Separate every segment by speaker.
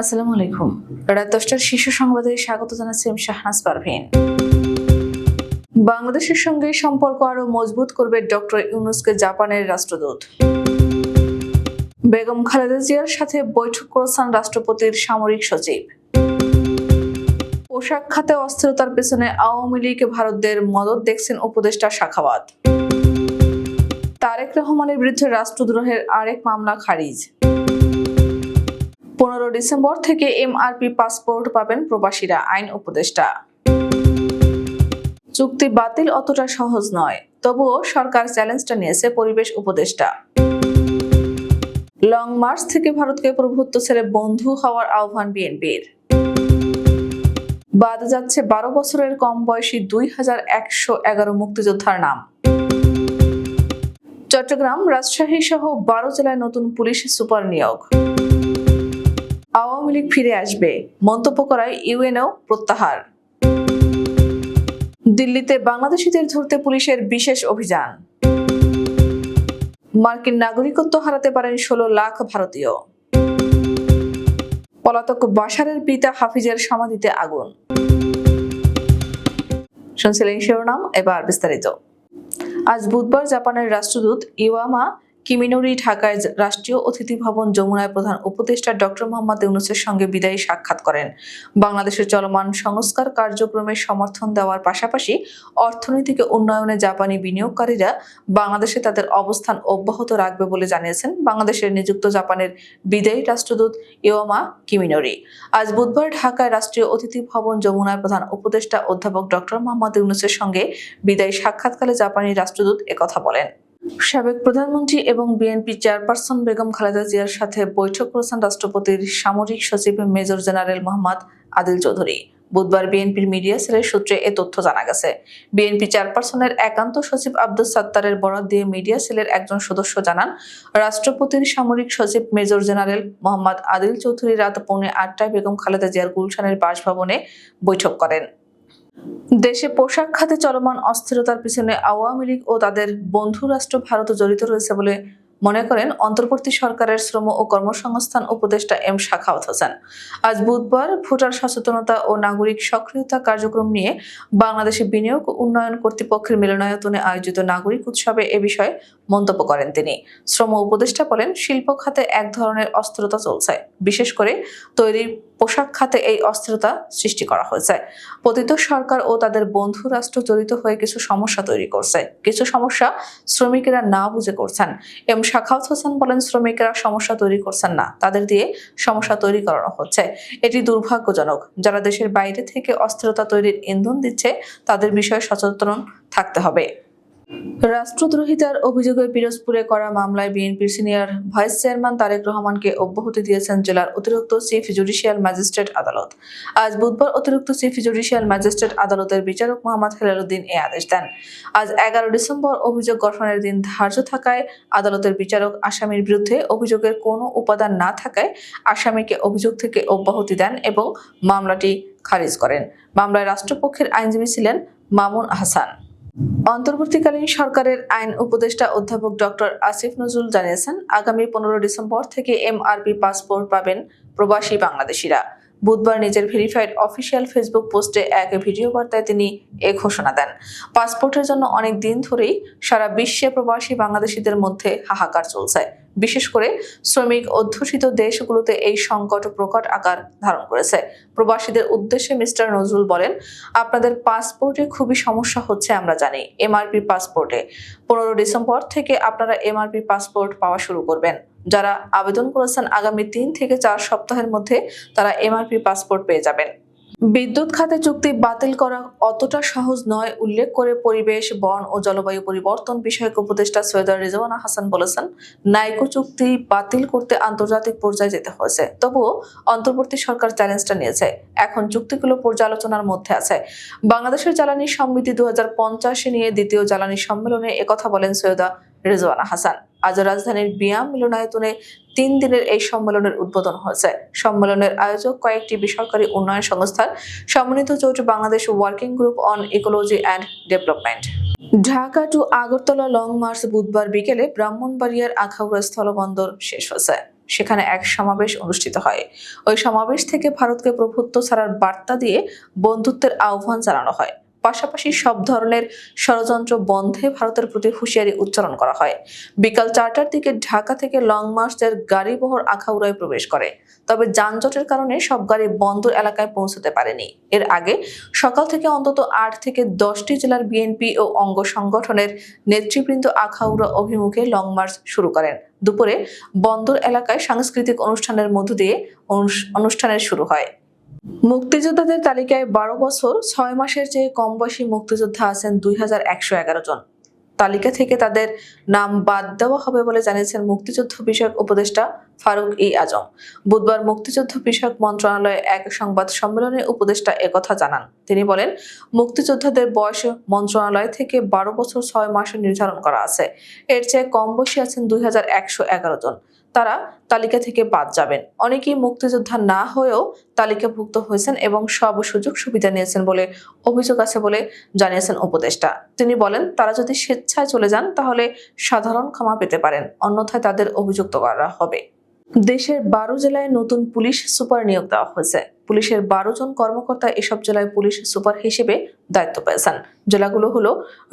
Speaker 1: আসসালামু আলাইকুম রাত দশটার শীর্ষ সংবাদে স্বাগত জানাচ্ছি আমি শাহনাজ পারভীন বাংলাদেশের সঙ্গে সম্পর্ক আরও মজবুত করবে ডক্টর ইউনুসকে জাপানের রাষ্ট্রদূত বেগম খালেদা জিয়ার সাথে বৈঠক করেছেন রাষ্ট্রপতির সামরিক সচিব পোশাক খাতে অস্থিরতার পেছনে আওয়ামী লীগ ভারতদের মদত দেখছেন উপদেষ্টা শাখাবাদ তারেক রহমানের বিরুদ্ধে রাষ্ট্রদ্রোহের আরেক মামলা খারিজ পনেরো ডিসেম্বর থেকে এমআরপি পাসপোর্ট পাবেন প্রবাসীরা আইন উপদেষ্টা চুক্তি বাতিল অতটা সহজ নয় তবুও সরকার চ্যালেঞ্জটা নিয়েছে পরিবেশ উপদেষ্টা লং মার্চ থেকে ভারতকে প্রভুত্ব ছেড়ে বন্ধু হওয়ার আহ্বান বিএনপির বাদ যাচ্ছে বারো বছরের কম বয়সী দুই হাজার একশো এগারো মুক্তিযোদ্ধার নাম চট্টগ্রাম রাজশাহী সহ বারো জেলায় নতুন পুলিশ সুপার নিয়োগ আওয়ামী লীগ ফিরে আসবে মন্তব্য করায় ইউএনও প্রত্যাহার দিল্লিতে বাংলাদেশিদের ধরতে পুলিশের বিশেষ অভিযান মার্কিন নাগরিকত্ব হারাতে পারেন ষোলো লাখ ভারতীয় পলাতক বাসারের পিতা হাফিজের সমাধিতে আগুন
Speaker 2: শুনছিলেন শিরোনাম এবার বিস্তারিত আজ বুধবার জাপানের রাষ্ট্রদূত ইওয়ামা কিমিনোরি ঢাকায় রাষ্ট্রীয় অতিথি ভবন যমুনায় প্রধান উপদেষ্টা ডক্টর মোহাম্মদ ইউনুসের সঙ্গে বিদায়ী সাক্ষাৎ করেন বাংলাদেশের চলমান সংস্কার কার্যক্রমে সমর্থন দেওয়ার পাশাপাশি অর্থনীতিকে উন্নয়নে জাপানি বিনিয়োগকারীরা বাংলাদেশে তাদের অবস্থান অব্যাহত রাখবে বলে জানিয়েছেন বাংলাদেশের নিযুক্ত জাপানের বিদায়ী রাষ্ট্রদূত ইওমা কিমিনোরি আজ বুধবার ঢাকায় রাষ্ট্রীয় অতিথি ভবন যমুনায় প্রধান উপদেষ্টা অধ্যাপক ডক্টর মোহাম্মদ ইউনুসের সঙ্গে বিদায়ী সাক্ষাৎকালে জাপানি রাষ্ট্রদূত একথা বলেন সাবেক প্রধানমন্ত্রী এবং বিএনপি চেয়ারপারসন বেগম খালেদা জিয়ার সাথে বৈঠক করেছেন রাষ্ট্রপতির সামরিক সচিব মেজর জেনারেল মোহাম্মদ আদিল চৌধুরী বুধবার বিএনপির মিডিয়া সেলের সূত্রে এ তথ্য জানা গেছে বিএনপি চেয়ারপারসনের একান্ত সচিব আব্দুল সাত্তারের বরাত দিয়ে মিডিয়া সেলের একজন সদস্য জানান রাষ্ট্রপতির সামরিক সচিব মেজর জেনারেল মোহাম্মদ আদিল চৌধুরী রাত পৌনে আটটায় বেগম খালেদা জিয়ার গুলশানের বাসভবনে বৈঠক করেন দেশে পোশাক খাতে চলমান অস্থিরতার পিছনে আওয়ামী লীগ ও তাদের বন্ধু রাষ্ট্র ভারত জড়িত রয়েছে বলে মনে করেন অন্তর্বর্তী সরকারের শ্রম ও কর্মসংস্থান উপদেষ্টা এম শাখাওয়াত হোসেন আজ বুধবার ভোটার সচেতনতা ও নাগরিক সক্রিয়তা কার্যক্রম নিয়ে বাংলাদেশে বিনিয়োগ উন্নয়ন কর্তৃপক্ষের মিলনায়তনে আয়োজিত নাগরিক উৎসবে এ বিষয়ে মন্তব্য করেন তিনি শ্রম উপদেষ্টা বলেন শিল্প খাতে এক ধরনের অস্থিরতা চলছে বিশেষ করে তৈরি পোশাক খাতে এই অস্থিরতা সৃষ্টি করা হয়েছে পতিত সরকার ও তাদের বন্ধু রাষ্ট্র জড়িত হয়ে কিছু সমস্যা তৈরি করছে কিছু সমস্যা শ্রমিকেরা না বুঝে করছেন এম শাখাউত হোসেন বলেন শ্রমিকেরা সমস্যা তৈরি করছেন না তাদের দিয়ে সমস্যা তৈরি করানো হচ্ছে এটি দুর্ভাগ্যজনক যারা দেশের বাইরে থেকে অস্থিরতা তৈরির ইন্ধন দিচ্ছে তাদের বিষয়ে সচেতন থাকতে হবে রাষ্ট্রদ্রোহিতার অভিযোগে পিরোজপুরে করা মামলায় বিএনপির সিনিয়র ভাইস চেয়ারম্যান তারেক রহমানকে অব্যাহতি দিয়েছেন জেলার অতিরিক্ত চিফ জুডিশিয়াল ম্যাজিস্ট্রেট আদালত আজ বুধবার অতিরিক্ত চিফ জুডিশিয়াল ম্যাজিস্ট্রেট আদালতের বিচারক মোহাম্মদ হেলালুদ্দিন এ আদেশ দেন আজ এগারো ডিসেম্বর অভিযোগ গঠনের দিন ধার্য থাকায় আদালতের বিচারক আসামির বিরুদ্ধে অভিযোগের কোনো উপাদান না থাকায় আসামিকে অভিযোগ থেকে অব্যাহতি দেন এবং মামলাটি খারিজ করেন মামলায় রাষ্ট্রপক্ষের আইনজীবী ছিলেন মামুন আহসান অন্তর্বর্তীকালীন সরকারের আইন উপদেষ্টা অধ্যাপক ডক্টর আসিফ নজরুল জানিয়েছেন আগামী পনেরো ডিসেম্বর থেকে এমআরপি পাসপোর্ট পাবেন প্রবাসী বাংলাদেশিরা বুধবার নিজের ভেরিফাইড অফিসিয়াল ফেসবুক পোস্টে এক ভিডিও বার্তায় তিনি এ ঘোষণা দেন পাসপোর্টের জন্য অনেক দিন ধরেই সারা বিশ্বে প্রবাসী বাংলাদেশিদের মধ্যে হাহাকার চলছে বিশেষ করে শ্রমিক অধ্যুষিত দেশগুলোতে এই সংকট প্রকট আকার ধারণ করেছে প্রবাসীদের উদ্দেশ্যে মিস্টার নজরুল বলেন আপনাদের পাসপোর্টে খুবই সমস্যা হচ্ছে আমরা জানি এমআরপি পাসপোর্টে পনেরো ডিসেম্বর থেকে আপনারা এমআরপি পাসপোর্ট পাওয়া শুরু করবেন যারা আবেদন করেছেন আগামী তিন থেকে চার সপ্তাহের মধ্যে তারা এমআরপি পাসপোর্ট পেয়ে যাবেন বিদ্যুৎ খাতে চুক্তি বাতিল করা অতটা সহজ নয় উল্লেখ করে পরিবেশ বন ও জলবায়ু পরিবর্তন বিষয়ক উপদেষ্টা সৈয়দা রেজওয়ানা হাসান বলেছেন নাইকো চুক্তি বাতিল করতে আন্তর্জাতিক পর্যায়ে যেতে হয়েছে তবুও অন্তর্বর্তী সরকার চ্যালেঞ্জটা নিয়েছে এখন চুক্তিগুলো পর্যালোচনার মধ্যে আছে বাংলাদেশের জ্বালানি সমৃদ্ধি দু হাজার নিয়ে দ্বিতীয় জ্বালানি সম্মেলনে একথা বলেন সৈয়দা রেজওয়ানা হাসান আজ রাজধানীর বিয়াম মিলনায়তনে তিন দিনের এই সম্মেলনের উদ্বোধন হয়েছে সম্মেলনের আয়োজক কয়েকটি বেসরকারি উন্নয়ন সংস্থার সমন্বিত জোট Bangladesh working group on ecology and development Dhaka to Agartala long march বুধবার বিকেলে ব্রাহ্মণবাড়িয়ার আখাউড়া স্থলবন্দর শেষ হয়েছে সেখানে এক সমাবেশ অনুষ্ঠিত হয় ওই সমাবেশ থেকে ভারতকে প্রভুত্ব ছাড়ার বার্তা দিয়ে বন্ধুত্বের আহ্বান জানানো হয় পাশাপাশি সব ধরনের ষড়যন্ত্র বন্ধে ভারতের প্রতি হুঁশিয়ারি উচ্চারণ করা হয় বিকাল চারটার দিকে ঢাকা থেকে লং মার্চের গাড়িবহর আখাউড়ায় প্রবেশ করে তবে যানজটের কারণে সব গাড়ি বন্দর এলাকায় পৌঁছতে পারেনি এর আগে সকাল থেকে অন্তত আট থেকে দশটি জেলার বিএনপি ও অঙ্গ সংগঠনের নেতৃবৃন্দ আখাউড়া অভিমুখে লং মার্চ শুরু করেন দুপুরে বন্দর এলাকায় সাংস্কৃতিক অনুষ্ঠানের মধ্য দিয়ে অনুষ্ঠানের শুরু হয় মুক্তিযোদ্ধাদের তালিকায় বারো বছর ছয় মাসের চেয়ে কম বয়সী মুক্তিযোদ্ধা আছেন দুই হাজার একশো এগারো জন তালিকা থেকে তাদের নাম বাদ দেওয়া হবে বলে জানিয়েছেন মুক্তিযুদ্ধ বিষয়ক উপদেষ্টা ফারুক ই আজম বুধবার মুক্তিযুদ্ধ বিষয়ক মন্ত্রণালয়ে এক সংবাদ সম্মেলনে উপদেষ্টা একথা জানান তিনি বলেন মুক্তিযোদ্ধাদের বয়স মন্ত্রণালয় থেকে বারো বছর ছয় মাসে নির্ধারণ করা আছে এর চেয়ে কম বয়সী আছেন দুই জন তারা তালিকা থেকে বাদ যাবেন অনেকেই মুক্তিযোদ্ধা না হয়েও তালিকাভুক্ত হয়েছেন এবং সব সুযোগ সুবিধা নিয়েছেন বলে অভিযোগ আছে বলে জানিয়েছেন উপদেষ্টা তিনি বলেন তারা যদি স্বেচ্ছায় চলে যান তাহলে সাধারণ ক্ষমা পেতে পারেন অন্যথায় তাদের অভিযুক্ত করা হবে দেশের বারো জেলায় নতুন পুলিশ সুপার নিয়োগ দেওয়া হয়েছে পুলিশের বারো জন কর্মকর্তা এসব জেলায় পুলিশ সুপার হিসেবে দায়িত্ব পেয়েছেন জেলাগুলো হলো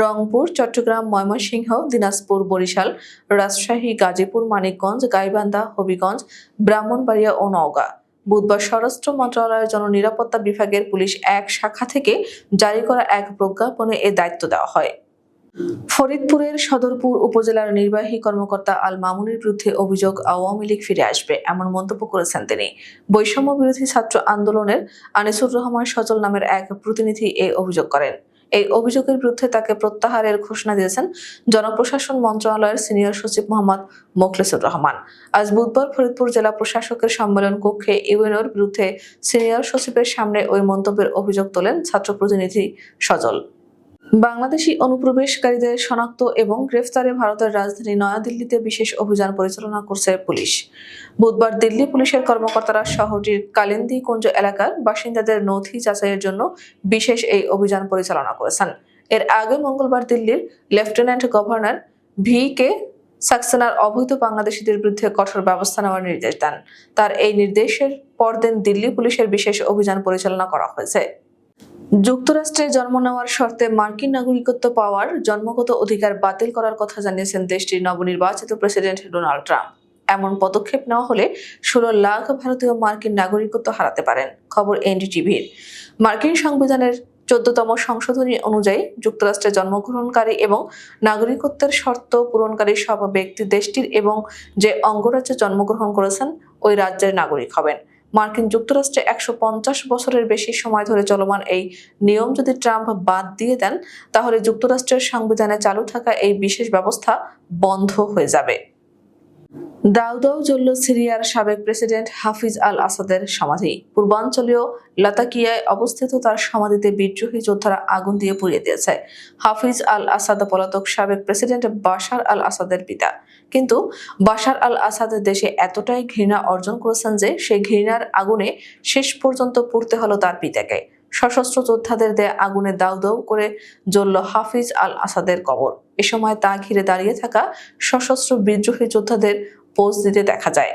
Speaker 2: রংপুর চট্টগ্রাম ময়মনসিংহ দিনাজপুর বরিশাল রাজশাহী গাজীপুর মানিকগঞ্জ গাইবান্ধা হবিগঞ্জ ব্রাহ্মণবাড়িয়া ও নওগাঁ বুধবার স্বরাষ্ট্র মন্ত্রণালয়ের জননিরাপত্তা বিভাগের পুলিশ এক শাখা থেকে জারি করা এক প্রজ্ঞাপনে এ দায়িত্ব দেওয়া হয় ফরিদপুরের সদরপুর উপজেলার নির্বাহী কর্মকর্তা আল মামুনের বিরুদ্ধে অভিযোগ আওয়ামী লীগ ফিরে আসবে এমন মন্তব্য করেছেন তিনি বৈষম্য বিরোধী ছাত্র আন্দোলনের আনিসুর রহমান সজল নামের এক প্রতিনিধি এই অভিযোগ করেন এই অভিযোগের বিরুদ্ধে তাকে প্রত্যাহারের ঘোষণা দিয়েছেন জনপ্রশাসন মন্ত্রণালয়ের সিনিয়র সচিব মোহাম্মদ মোখলেসুর রহমান আজ বুধবার ফরিদপুর জেলা প্রশাসকের সম্মেলন কক্ষে ইউএনওর বিরুদ্ধে সিনিয়র সচিবের সামনে ওই মন্তব্যের অভিযোগ তোলেন ছাত্র প্রতিনিধি সজল বাংলাদেশি অনুপ্রবেশকারীদের শনাক্ত এবং গ্রেফতারে ভারতের রাজধানী নয়াদিল্লিতে বিশেষ অভিযান পরিচালনা করছে পুলিশ বুধবার দিল্লি পুলিশের কর্মকর্তারা শহরটির কালেন্দি কুঞ্জ এলাকার বাসিন্দাদের নথি যাচাইয়ের জন্য বিশেষ এই অভিযান পরিচালনা করেছেন এর আগে মঙ্গলবার দিল্লির লেফটেন্যান্ট গভর্নর ভি কে সাকসেনার অবৈধ বাংলাদেশিদের বিরুদ্ধে কঠোর ব্যবস্থা নেওয়ার নির্দেশ দেন তার এই নির্দেশের পরদিন দিল্লি পুলিশের বিশেষ অভিযান পরিচালনা করা হয়েছে যুক্তরাষ্ট্রে জন্ম নেওয়ার শর্তে মার্কিন নাগরিকত্ব পাওয়ার জন্মগত অধিকার বাতিল করার কথা জানিয়েছেন দেশটির নবনির্বাচিত প্রেসিডেন্ট ডোনাল্ড ট্রাম্প এমন পদক্ষেপ নেওয়া হলে ষোলো লাখ ভারতীয় মার্কিন নাগরিকত্ব হারাতে পারেন খবর এনডিটিভির মার্কিন সংবিধানের চোদ্দতম সংশোধনী অনুযায়ী যুক্তরাষ্ট্রে জন্মগ্রহণকারী এবং নাগরিকত্বের শর্ত পূরণকারী সব ব্যক্তি দেশটির এবং যে অঙ্গরাজ্যে জন্মগ্রহণ করেছেন ওই রাজ্যের নাগরিক হবেন মার্কিন যুক্তরাষ্ট্রে একশো বছরের বেশি সময় ধরে চলমান এই নিয়ম যদি ট্রাম্প বাদ দিয়ে দেন তাহলে যুক্তরাষ্ট্রের সংবিধানে চালু থাকা এই বিশেষ ব্যবস্থা বন্ধ হয়ে যাবে দাউদাউ চলল সিরিয়ার সাবেক প্রেসিডেন্ট হাফিজ আল আসাদের সমাধি পূর্বাঞ্চলীয় লাতাকিয়ায় অবস্থিত তার সমাধিতে বিদ্রোহী যোদ্ধারা আগুন দিয়ে পুড়িয়ে দিয়েছে হাফিজ আল আসাদ পলাতক সাবেক প্রেসিডেন্ট বাশার আল আসাদের পিতা কিন্তু বাশার আল আসাদের দেশে এতটাই ঘৃণা অর্জন করেছেন যে সেই ঘৃণার আগুনে শেষ পর্যন্ত পড়তে হলো তার পিতাকে সশস্ত্র যোদ্ধাদের দেয় আগুনে দাউ দাউ করে জ্বলল হাফিজ আল আসাদের কবর এ সময় তা ঘিরে দাঁড়িয়ে থাকা সশস্ত্র বিদ্রোহী যোদ্ধাদের পোজ দিতে দেখা যায়